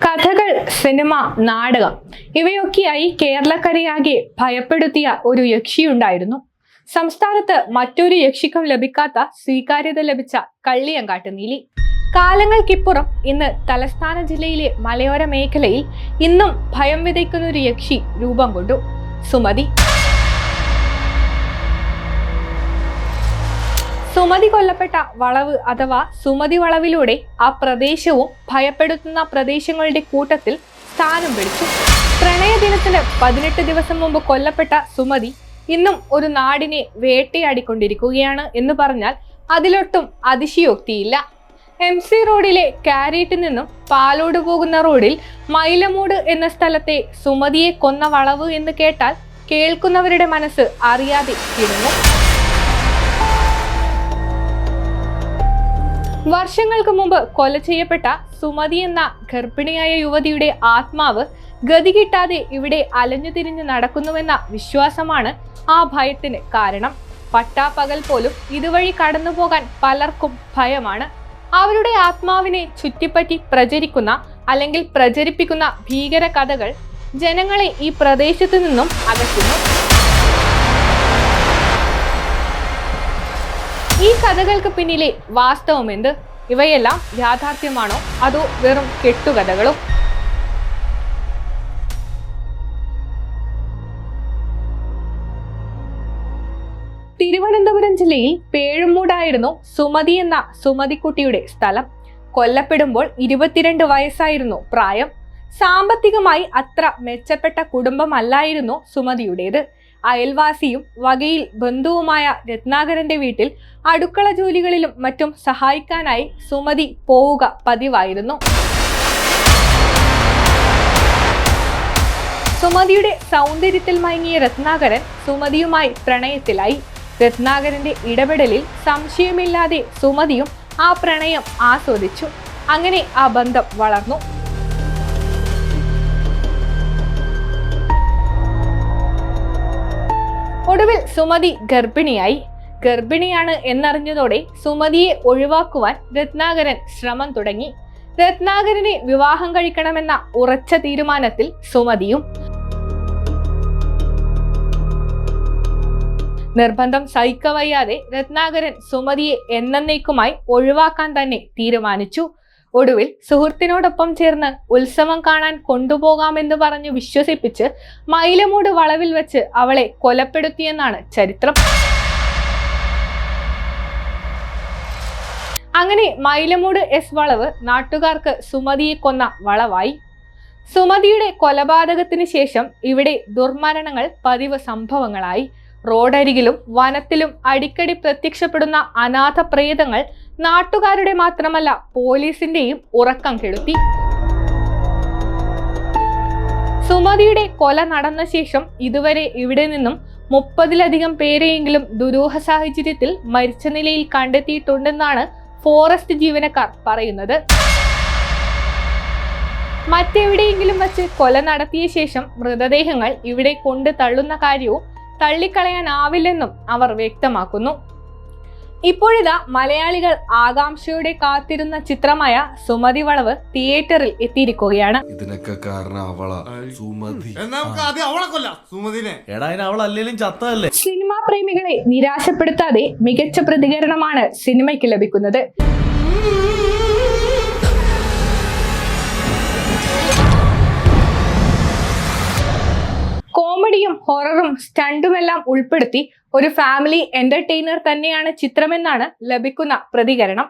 കഥകൾ സിനിമ നാടകം ഇവയൊക്കെയായി കേരളക്കരയാകെ ഭയപ്പെടുത്തിയ ഒരു യക്ഷിയുണ്ടായിരുന്നു. സംസ്ഥാനത്ത് മറ്റൊരു യക്ഷിക്കും ലഭിക്കാത്ത സ്വീകാര്യത ലഭിച്ച കള്ളിയങ്കാട്ട് നീലി. കാലങ്ങൾക്കിപ്പുറം ഇന്ന് തലസ്ഥാന ജില്ലയിലെ മലയോര മേഖലയിൽ ഇന്നും ഭയം വിതയ്ക്കുന്ന ഒരു യക്ഷി രൂപം കൊണ്ടു. സുമതി. സുമതി കൊല്ലപ്പെട്ട വളവ് അഥവാ സുമതി വളവിലൂടെ ആ പ്രദേശവും ഭയപ്പെടുത്തുന്ന പ്രദേശങ്ങളുടെ കൂട്ടത്തിൽ സ്ഥാനം പിടിച്ചു. പ്രണയദിനത്തിന് പതിനെട്ട് ദിവസം മുമ്പ് കൊല്ലപ്പെട്ട സുമതി ഇന്നും ഒരു നാടിനെ വേട്ടയാടിക്കൊണ്ടിരിക്കുകയാണ് എന്ന് പറഞ്ഞാൽ അതിലൊട്ടും അതിശയോക്തിയില്ല. എം സി റോഡിലെ കാരേറ്റിൽ നിന്നും പാലോട് പോകുന്ന റോഡിൽ മൈലമൂട് എന്ന സ്ഥലത്തെ സുമതിയെ കൊന്ന വളവ് എന്ന് കേട്ടാൽ കേൾക്കുന്നവരുടെ മനസ്സ് അറിയാതെ കിടങ്ങും വർഷങ്ങൾക്ക് മുമ്പ് കൊല ചെയ്യപ്പെട്ട സുമതി എന്ന ഗർഭിണിയായ യുവതിയുടെ ആത്മാവ് ഗതി കിട്ടാതെ ഇവിടെ അലഞ്ഞു തിരിഞ്ഞ് നടക്കുന്നുവെന്ന വിശ്വാസമാണ് ആ ഭയത്തിന് കാരണം. പട്ടാപ്പകൽ പോലും ഇതുവഴി കടന്നു പോകാൻ പലർക്കും ഭയമാണ്. അവരുടെ ആത്മാവിനെ ചുറ്റിപ്പറ്റി പ്രചരിക്കുന്ന അല്ലെങ്കിൽ പ്രചരിപ്പിക്കുന്ന ഭീകര കഥകൾ ജനങ്ങളെ ഈ പ്രദേശത്തു നിന്നും അകറ്റുന്നു. ഈ കഥകൾക്ക് പിന്നിലെ വാസ്തവം എന്ത്? ഇവയെല്ലാം യാഥാർത്ഥ്യമാണോ? അതോ വെറും കെട്ടുകഥകളോ? തിരുവനന്തപുരം ജില്ലയിൽ പേഴുമൂടായിരുന്നു സുമതി എന്ന സുമതിക്കുട്ടിയുടെ സ്ഥലം. കൊല്ലപ്പെടുമ്പോൾ ഇരുപത്തിരണ്ട് വയസ്സായിരുന്നു പ്രായം. സാമ്പത്തികമായി അത്ര മെച്ചപ്പെട്ട കുടുംബമല്ലായിരുന്നു സുമതിയുടേത്. അയൽവാസിയും വകയിൽ ബന്ധുവുമായ രത്നാകരന്റെ വീട്ടിൽ അടുക്കള ജോലികളിലും മറ്റും സഹായിക്കാനായി സുമതി പോവുക പതിവായിരുന്നു. സുമതിയുടെ സൗന്ദര്യത്തിൽ മയങ്ങിയ രത്നാകരൻ സുമതിയുമായി പ്രണയത്തിലായി. രത്നാകരന്റെ ഇടപെടലിൽ സംശയമില്ലാതെ സുമതിയും ആ പ്രണയം ആസ്വദിച്ചു. അങ്ങനെ ആ ബന്ധം വളർന്നു. സുമതി ഗർഭിണിയായി. ഗർഭിണിയാണ് എന്നറിഞ്ഞതോടെ സുമതിയെ ഒഴിവാക്കുവാൻ രത്നാകരൻ ശ്രമം തുടങ്ങി. രത്നാകരനെ വിവാഹം കഴിക്കണമെന്ന ഉറച്ച തീരുമാനത്തിൽ സുമതിയും നിർബന്ധം സഹിക്കവയ്യാതെ രത്നാകരൻ സുമതിയെ എന്നേക്കുമായി ഒഴിവാക്കാൻ തന്നെ തീരുമാനിച്ചു. ഒടുവിൽ സുഹൃത്തിനോടൊപ്പം ചേർന്ന് ഉത്സവം കാണാൻ കൊണ്ടുപോകാമെന്ന് പറഞ്ഞു വിശ്വസിപ്പിച്ച് മൈലമൂട് വളവിൽ വെച്ച് അവളെ കൊലപ്പെടുത്തിയെന്നാണ് ചരിത്രം. അങ്ങനെ മൈലമൂട് എസ് വളവ് നാട്ടുകാർക്ക് സുമതിയെ കൊന്ന വളവായി. സുമതിയുടെ കൊലപാതകത്തിന് ശേഷം ഇവിടെ ദുർമരണങ്ങൾ പതിവ് സംഭവങ്ങളായി. റോഡരികിലും വനത്തിലും അടിക്കടി പ്രത്യക്ഷപ്പെടുന്ന അനാഥ പ്രേതങ്ങൾ നാട്ടുകാരുടെ മാത്രമല്ല പോലീസിന്റെയും ഉറക്കം കെടുത്തി. സുമതിയുടെ കൊല നടന്ന ശേഷം ഇതുവരെ ഇവിടെ നിന്നും മുപ്പതിലധികം പേരെയെങ്കിലും ദുരൂഹ സാഹചര്യത്തിൽ മരിച്ച നിലയിൽ കണ്ടെത്തിയിട്ടുണ്ടെന്നാണ് ഫോറസ്റ്റ് ജീവനക്കാർ പറയുന്നത്. മറ്റെവിടെയെങ്കിലും വച്ച് കൊല നടത്തിയ ശേഷം മൃതദേഹങ്ങൾ ഇവിടെ കൊണ്ട് തള്ളുന്ന കാര്യവും തള്ളിക്കളയാനാവില്ലെന്നും അവർ വ്യക്തമാക്കുന്നു. ഇപ്പോഴിതാ മലയാളികൾ ആകാംക്ഷയോടെ കാത്തിരുന്ന ചിത്രമായ സുമതി വളവ് തിയേറ്ററിൽ എത്തിയിരിക്കുകയാണ്. ഇതിനൊക്കെ കാരണം അവളാ. സുമതി. എന്നാ നമുക്ക് ആദ്യം അവളെ സുമതിനെ. എടാ അതിന് അവൾ ചത്തതല്ലേ? സിനിമാ പ്രേമികളെ നിരാശപ്പെടുത്താതെ മികച്ച പ്രതികരണമാണ് സിനിമയ്ക്ക് ലഭിക്കുന്നത്. ഹൊററും സ്റ്റണ്ടുമെല്ലാം ഉൾപ്പെടുത്തി ഒരു ഫാമിലി എന്റർടൈനർ തന്നെയാണ് ചിത്രമെന്നാണ് ലഭിക്കുന്ന പ്രതികരണം.